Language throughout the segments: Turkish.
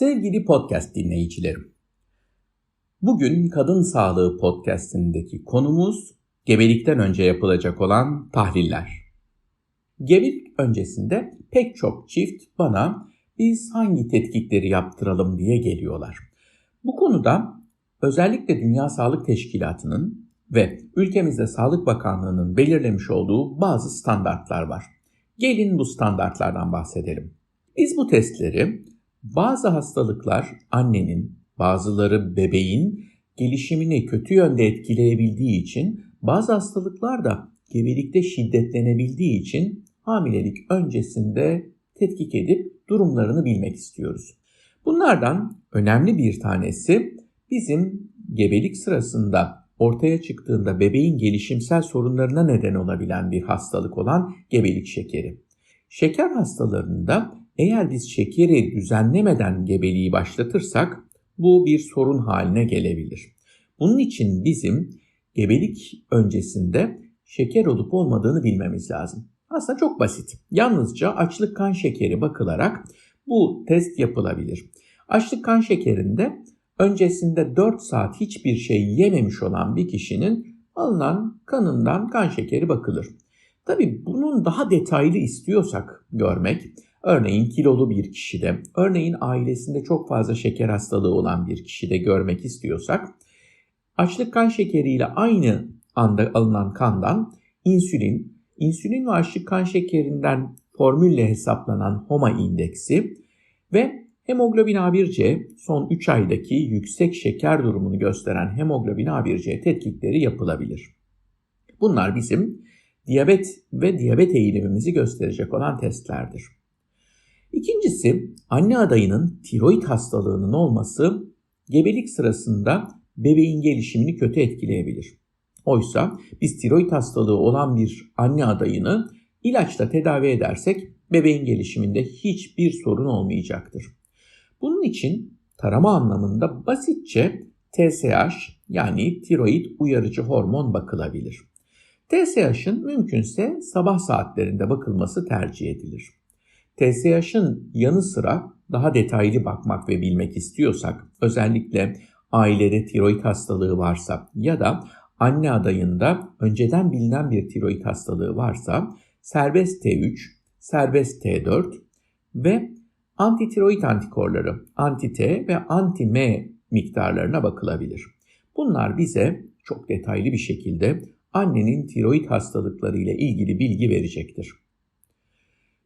Sevgili podcast dinleyicilerim. Bugün Kadın Sağlığı podcast'indeki konumuz gebelikten önce yapılacak olan tahliller. Gebelik öncesinde pek çok çift bana biz hangi tetkikleri yaptıralım diye geliyorlar. Bu konuda özellikle Dünya Sağlık Teşkilatı'nın ve ülkemizde Sağlık Bakanlığı'nın belirlemiş olduğu bazı standartlar var. Gelin bu standartlardan bahsedelim. Biz bu testleri bazı hastalıklar annenin, bazıları bebeğin gelişimini kötü yönde etkileyebildiği için, bazı hastalıklar da gebelikte şiddetlenebildiği için hamilelik öncesinde tetkik edip durumlarını bilmek istiyoruz. Bunlardan önemli bir tanesi bizim gebelik sırasında ortaya çıktığında bebeğin gelişimsel sorunlarına neden olabilen bir hastalık olan gebelik şekeri. Şeker hastalarında eğer biz şekeri düzenlemeden gebeliği başlatırsak bu bir sorun haline gelebilir. Bunun için bizim gebelik öncesinde şeker olup olmadığını bilmemiz lazım. Aslında çok basit. Yalnızca açlık kan şekeri bakılarak bu test yapılabilir. Açlık kan şekerinde öncesinde 4 saat hiçbir şey yememiş olan bir kişinin alınan kanından kan şekeri bakılır. Tabi bunun daha detaylı istiyorsak görmek, örneğin kilolu bir kişide, örneğin ailesinde çok fazla şeker hastalığı olan bir kişide görmek istiyorsak, açlık kan şekeriyle aynı anda alınan kandan insülin, insülin ve açlık kan şekerinden formülle hesaplanan HOMA indeksi ve hemoglobin A1C son 3 aydaki yüksek şeker durumunu gösteren hemoglobin A1C tetkikleri yapılabilir. Bunlar bizim diyabet ve diyabet eğilimimizi gösterecek olan testlerdir. İkincisi anne adayının tiroid hastalığının olması gebelik sırasında bebeğin gelişimini kötü etkileyebilir. Oysa biz tiroid hastalığı olan bir anne adayını ilaçla tedavi edersek bebeğin gelişiminde hiçbir sorun olmayacaktır. Bunun için tarama anlamında basitçe TSH yani tiroid uyarıcı hormon bakılabilir. TSH'ın mümkünse sabah saatlerinde bakılması tercih edilir. TSH'ın yanı sıra daha detaylı bakmak ve bilmek istiyorsak, özellikle ailede tiroid hastalığı varsa ya da anne adayında önceden bilinen bir tiroid hastalığı varsa serbest T3, serbest T4 ve antitiroid antikorları anti-T ve anti-M miktarlarına bakılabilir. Bunlar bize çok detaylı bir şekilde annenin tiroid hastalıkları ile ilgili bilgi verecektir.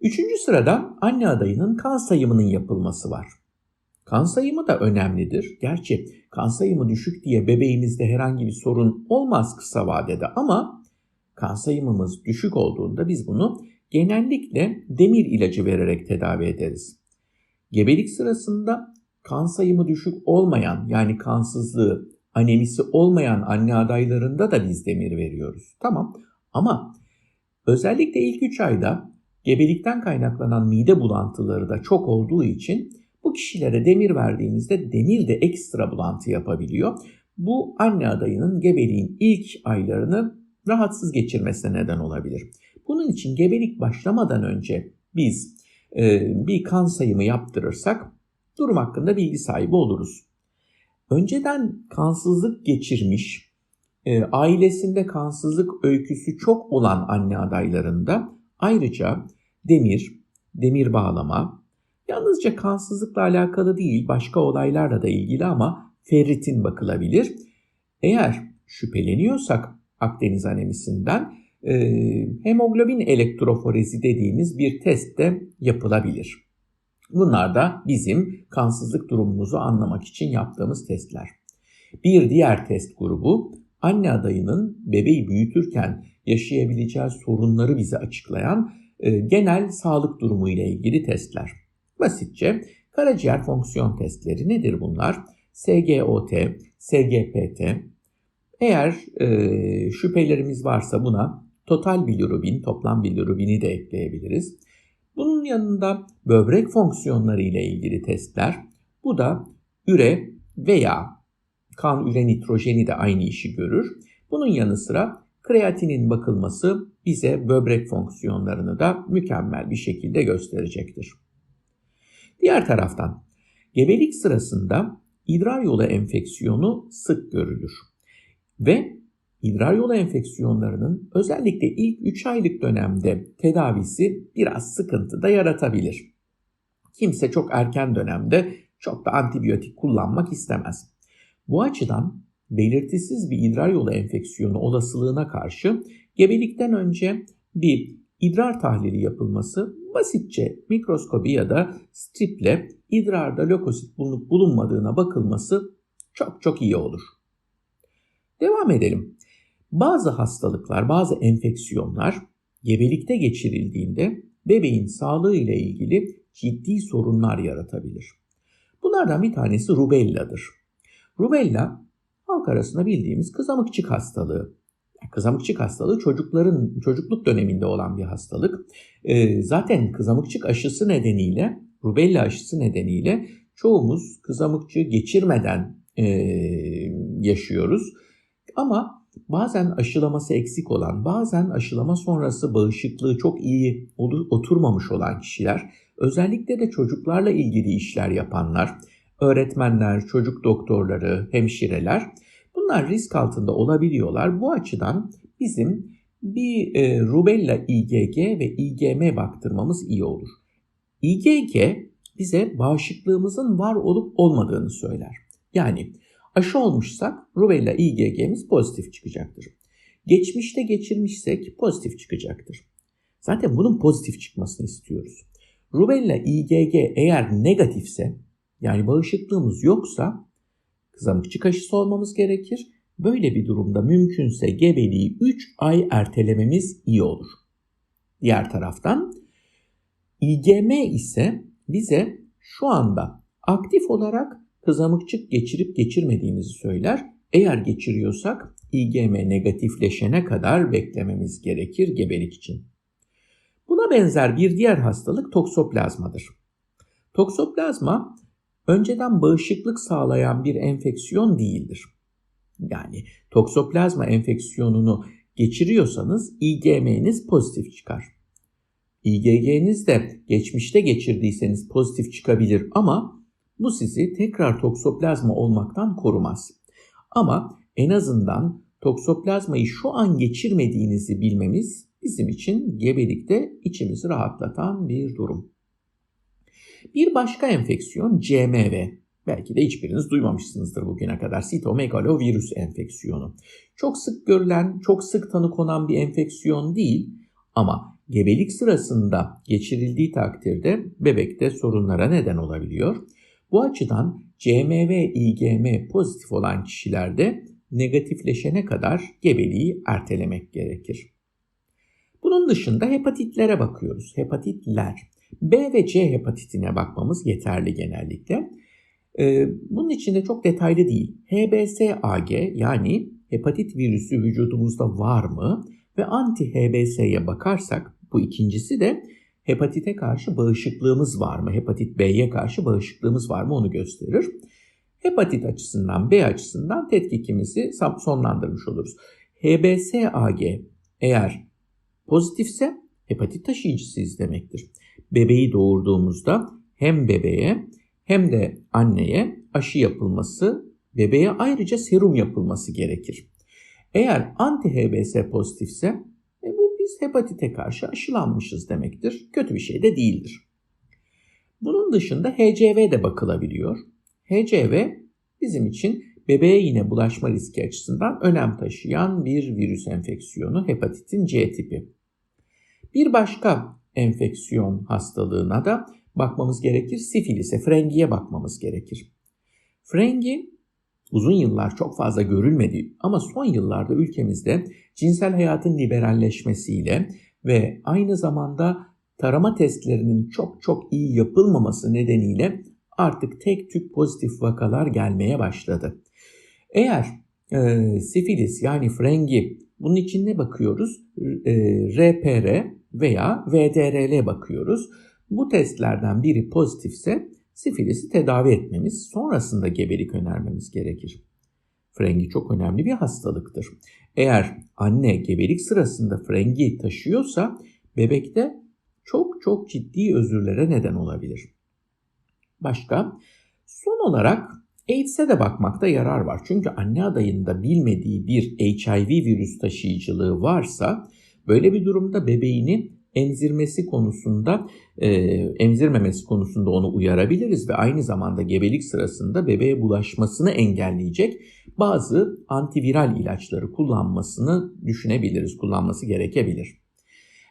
Üçüncü sırada anne adayının kan sayımının yapılması var. Kan sayımı da önemlidir. Gerçi kan sayımı düşük diye bebeğimizde herhangi bir sorun olmaz kısa vadede ama kan sayımımız düşük olduğunda biz bunu genellikle demir ilacı vererek tedavi ederiz. Gebelik sırasında kan sayımı düşük olmayan yani kansızlığı, anemisi olmayan anne adaylarında da biz demir veriyoruz. Tamam ama özellikle ilk 3 ayda gebelikten kaynaklanan mide bulantıları da çok olduğu için bu kişilere demir verdiğimizde demir de ekstra bulantı yapabiliyor. Bu anne adayının gebeliğin ilk aylarını rahatsız geçirmesine neden olabilir. Bunun için gebelik başlamadan önce biz e, bir kan sayımı yaptırırsak durum hakkında bilgi sahibi oluruz. Önceden kansızlık geçirmiş, e, ailesinde kansızlık öyküsü çok olan anne adaylarında ayrıca demir, demir bağlama, yalnızca kansızlıkla alakalı değil başka olaylarla da ilgili ama ferritin bakılabilir. Eğer şüpheleniyorsak Akdeniz anemisinden e, hemoglobin elektroforezi dediğimiz bir test de yapılabilir. Bunlar da bizim kansızlık durumumuzu anlamak için yaptığımız testler. Bir diğer test grubu anne adayının bebeği büyütürken yaşayabileceği sorunları bize açıklayan e, genel sağlık durumu ile ilgili testler. Basitçe karaciğer fonksiyon testleri nedir bunlar? SGOT, SGPT. Eğer e, şüphelerimiz varsa buna total bilirubin, toplam bilirubini de ekleyebiliriz. Bunun yanında böbrek fonksiyonları ile ilgili testler. Bu da üre veya kan üre nitrojeni de aynı işi görür. Bunun yanı sıra kreatinin bakılması bize böbrek fonksiyonlarını da mükemmel bir şekilde gösterecektir. Diğer taraftan Gebelik sırasında idrar yolu enfeksiyonu sık görülür. Ve idrar yolu enfeksiyonlarının özellikle ilk 3 aylık dönemde tedavisi biraz sıkıntı da yaratabilir. Kimse çok erken dönemde çok da antibiyotik kullanmak istemez. Bu açıdan belirtisiz bir idrar yolu enfeksiyonu olasılığına karşı gebelikten önce bir idrar tahlili yapılması basitçe mikroskobi ya da striple idrarda lökosit bulunup bulunmadığına bakılması çok çok iyi olur. Devam edelim. Bazı hastalıklar, bazı enfeksiyonlar gebelikte geçirildiğinde bebeğin sağlığı ile ilgili ciddi sorunlar yaratabilir. Bunlardan bir tanesi rubelladır. Rubella halk arasında bildiğimiz kızamıkçık hastalığı. Kızamıkçık hastalığı çocukların çocukluk döneminde olan bir hastalık. E, zaten kızamıkçık aşısı nedeniyle, rubella aşısı nedeniyle çoğumuz kızamıkçığı geçirmeden e, yaşıyoruz. Ama bazen aşılaması eksik olan, bazen aşılama sonrası bağışıklığı çok iyi oturmamış olan kişiler, özellikle de çocuklarla ilgili işler yapanlar, öğretmenler, çocuk doktorları, hemşireler bunlar risk altında olabiliyorlar. Bu açıdan bizim bir e, rubella IgG ve IgM baktırmamız iyi olur. IgG bize bağışıklığımızın var olup olmadığını söyler. Yani aşı olmuşsak rubella IgG'miz pozitif çıkacaktır. Geçmişte geçirmişsek pozitif çıkacaktır. Zaten bunun pozitif çıkmasını istiyoruz. Rubella IgG eğer negatifse yani bağışıklığımız yoksa kızamıkçık aşısı olmamız gerekir. Böyle bir durumda mümkünse gebeliği 3 ay ertelememiz iyi olur. Diğer taraftan IgM ise bize şu anda aktif olarak kızamıkçık geçirip geçirmediğimizi söyler. Eğer geçiriyorsak IgM negatifleşene kadar beklememiz gerekir gebelik için. Buna benzer bir diğer hastalık toksoplazmadır. Toksoplazma önceden bağışıklık sağlayan bir enfeksiyon değildir. Yani toksoplazma enfeksiyonunu geçiriyorsanız IgM'niz pozitif çıkar. IgG'niz de geçmişte geçirdiyseniz pozitif çıkabilir ama bu sizi tekrar toksoplazma olmaktan korumaz. Ama en azından toksoplazmayı şu an geçirmediğinizi bilmemiz bizim için gebelikte içimizi rahatlatan bir durum. Bir başka enfeksiyon CMV. Belki de hiçbiriniz duymamışsınızdır bugüne kadar. Sitomegalovirüs enfeksiyonu. Çok sık görülen, çok sık tanı konan bir enfeksiyon değil ama gebelik sırasında geçirildiği takdirde bebekte sorunlara neden olabiliyor. Bu açıdan CMV, IgM pozitif olan kişilerde negatifleşene kadar gebeliği ertelemek gerekir. Bunun dışında hepatitlere bakıyoruz. Hepatitler. B ve C hepatitine bakmamız yeterli genellikle. Ee, bunun içinde çok detaylı değil. HBsAg yani hepatit virüsü vücudumuzda var mı? Ve anti-HBs'ye bakarsak bu ikincisi de hepatite karşı bağışıklığımız var mı? Hepatit B'ye karşı bağışıklığımız var mı onu gösterir. Hepatit açısından B açısından tetkikimizi sonlandırmış oluruz. HBsAg eğer pozitifse hepatit taşıyıcısıyız demektir. Bebeği doğurduğumuzda hem bebeğe hem de anneye aşı yapılması, bebeğe ayrıca serum yapılması gerekir. Eğer anti-HBs pozitifse e bu biz hepatite karşı aşılanmışız demektir. Kötü bir şey de değildir. Bunun dışında HCV de bakılabiliyor. HCV bizim için bebeğe yine bulaşma riski açısından önem taşıyan bir virüs enfeksiyonu hepatitin C tipi. Bir başka enfeksiyon hastalığına da bakmamız gerekir. Sifilise, frengiye bakmamız gerekir. Frengi uzun yıllar çok fazla görülmedi ama son yıllarda ülkemizde cinsel hayatın liberalleşmesiyle ve aynı zamanda tarama testlerinin çok çok iyi yapılmaması nedeniyle artık tek tük pozitif vakalar gelmeye başladı. Eğer e, sifilis yani frengi bunun için ne bakıyoruz? E, RPR veya VDRL bakıyoruz. Bu testlerden biri pozitifse sifilisi tedavi etmemiz, sonrasında gebelik önermemiz gerekir. Frengi çok önemli bir hastalıktır. Eğer anne gebelik sırasında frengi taşıyorsa bebekte çok çok ciddi özürlere neden olabilir. Başka Son olarak AIDS'e de bakmakta yarar var. Çünkü anne adayında bilmediği bir HIV virüs taşıyıcılığı varsa böyle bir durumda bebeğini emzirmesi konusunda, e, emzirmemesi konusunda onu uyarabiliriz ve aynı zamanda gebelik sırasında bebeğe bulaşmasını engelleyecek bazı antiviral ilaçları kullanmasını düşünebiliriz, kullanması gerekebilir.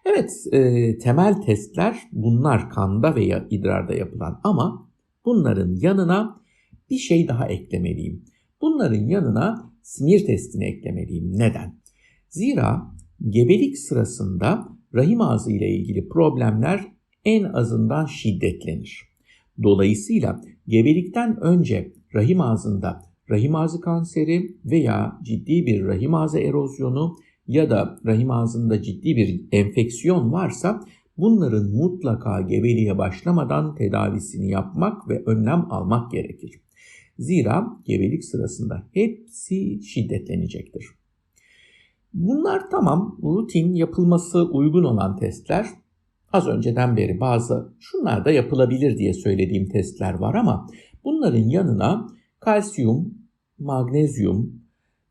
Evet, e, temel testler bunlar kanda veya idrarda yapılan ama bunların yanına bir şey daha eklemeliyim. Bunların yanına simir testini eklemeliyim. Neden? Zira gebelik sırasında rahim ağzı ile ilgili problemler en azından şiddetlenir. Dolayısıyla gebelikten önce rahim ağzında rahim ağzı kanseri veya ciddi bir rahim ağzı erozyonu ya da rahim ağzında ciddi bir enfeksiyon varsa bunların mutlaka gebeliğe başlamadan tedavisini yapmak ve önlem almak gerekir. Zira gebelik sırasında hepsi şiddetlenecektir. Bunlar tamam rutin yapılması uygun olan testler. Az önceden beri bazı şunlar da yapılabilir diye söylediğim testler var ama bunların yanına kalsiyum, magnezyum,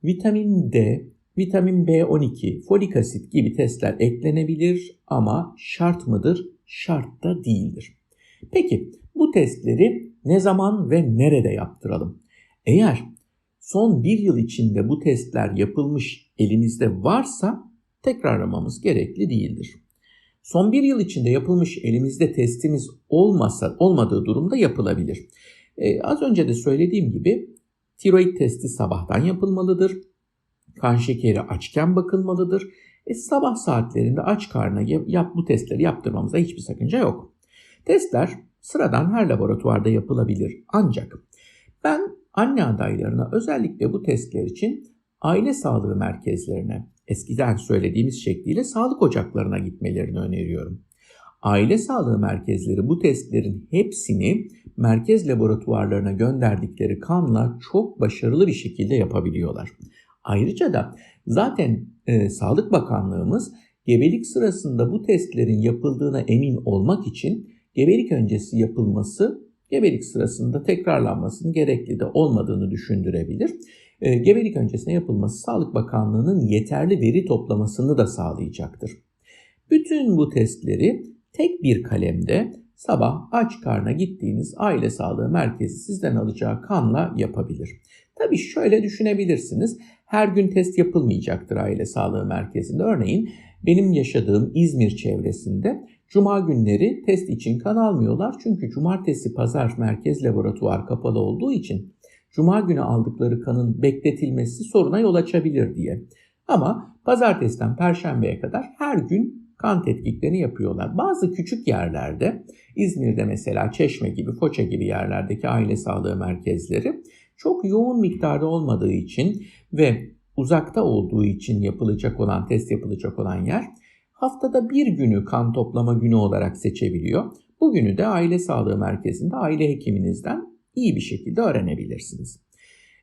vitamin D, vitamin B12, folik asit gibi testler eklenebilir ama şart mıdır? Şart da değildir. Peki bu testleri ne zaman ve nerede yaptıralım? Eğer son bir yıl içinde bu testler yapılmış elimizde varsa tekrarlamamız gerekli değildir. Son bir yıl içinde yapılmış elimizde testimiz olmasa olmadığı durumda yapılabilir. Ee, az önce de söylediğim gibi tiroid testi sabahtan yapılmalıdır. Kan şekeri açken bakılmalıdır. E, sabah saatlerinde aç karnına yap, bu testleri yaptırmamıza hiçbir sakınca yok. Testler sıradan her laboratuvarda yapılabilir. Ancak ben anne adaylarına özellikle bu testler için aile sağlığı merkezlerine, eskiden söylediğimiz şekliyle sağlık ocaklarına gitmelerini öneriyorum. Aile sağlığı merkezleri bu testlerin hepsini merkez laboratuvarlarına gönderdikleri kanla çok başarılı bir şekilde yapabiliyorlar. Ayrıca da zaten e, Sağlık Bakanlığımız gebelik sırasında bu testlerin yapıldığına emin olmak için gebelik öncesi yapılması gebelik sırasında tekrarlanmasının gerekli de olmadığını düşündürebilir. E, gebelik öncesine yapılması Sağlık Bakanlığı'nın yeterli veri toplamasını da sağlayacaktır. Bütün bu testleri tek bir kalemde sabah aç karna gittiğiniz aile sağlığı merkezi sizden alacağı kanla yapabilir. Tabii şöyle düşünebilirsiniz. Her gün test yapılmayacaktır aile sağlığı merkezinde. Örneğin benim yaşadığım İzmir çevresinde Cuma günleri test için kan almıyorlar. Çünkü cumartesi pazar merkez laboratuvar kapalı olduğu için Cuma günü aldıkları kanın bekletilmesi soruna yol açabilir diye. Ama pazartesiden perşembeye kadar her gün kan tetkiklerini yapıyorlar. Bazı küçük yerlerde İzmir'de mesela Çeşme gibi, Foça gibi yerlerdeki aile sağlığı merkezleri çok yoğun miktarda olmadığı için ve uzakta olduğu için yapılacak olan, test yapılacak olan yer haftada bir günü kan toplama günü olarak seçebiliyor. Bugünü de aile sağlığı merkezinde aile hekiminizden iyi bir şekilde öğrenebilirsiniz.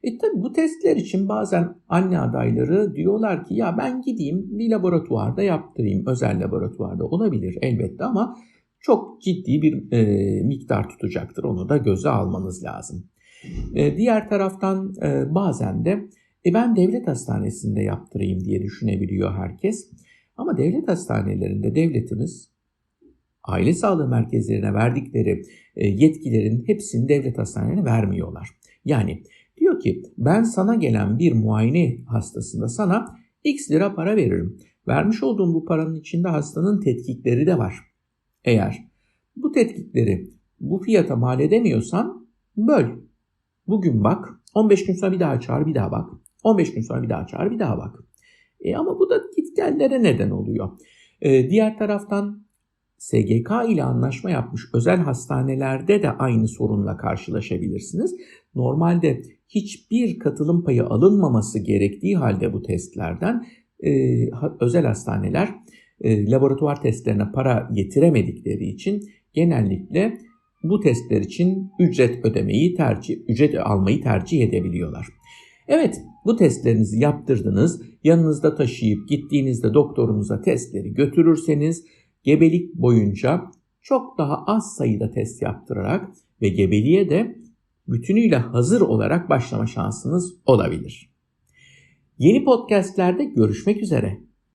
E tabi bu testler için bazen anne adayları diyorlar ki ya ben gideyim bir laboratuvarda yaptırayım. Özel laboratuvarda olabilir elbette ama çok ciddi bir e, miktar tutacaktır. Onu da göze almanız lazım. E, diğer taraftan e, bazen de e, ben devlet hastanesinde yaptırayım diye düşünebiliyor herkes. Ama devlet hastanelerinde devletimiz aile sağlığı merkezlerine verdikleri e, yetkilerin hepsini devlet hastanelerine vermiyorlar. Yani diyor ki ben sana gelen bir muayene hastasında sana x lira para veririm. Vermiş olduğum bu paranın içinde hastanın tetkikleri de var. Eğer bu tetkikleri bu fiyata mal edemiyorsan böl. Bugün bak, 15 gün sonra bir daha çağır, bir daha bak. 15 gün sonra bir daha çağır, bir daha bak. E ama bu da gitgellere neden oluyor. E, diğer taraftan SGK ile anlaşma yapmış özel hastanelerde de aynı sorunla karşılaşabilirsiniz. Normalde hiçbir katılım payı alınmaması gerektiği halde bu testlerden e, özel hastaneler e, laboratuvar testlerine para yetiremedikleri için genellikle bu testler için ücret ödemeyi tercih, ücret almayı tercih edebiliyorlar. Evet, bu testlerinizi yaptırdınız. Yanınızda taşıyıp gittiğinizde doktorunuza testleri götürürseniz gebelik boyunca çok daha az sayıda test yaptırarak ve gebeliğe de bütünüyle hazır olarak başlama şansınız olabilir. Yeni podcastlerde görüşmek üzere.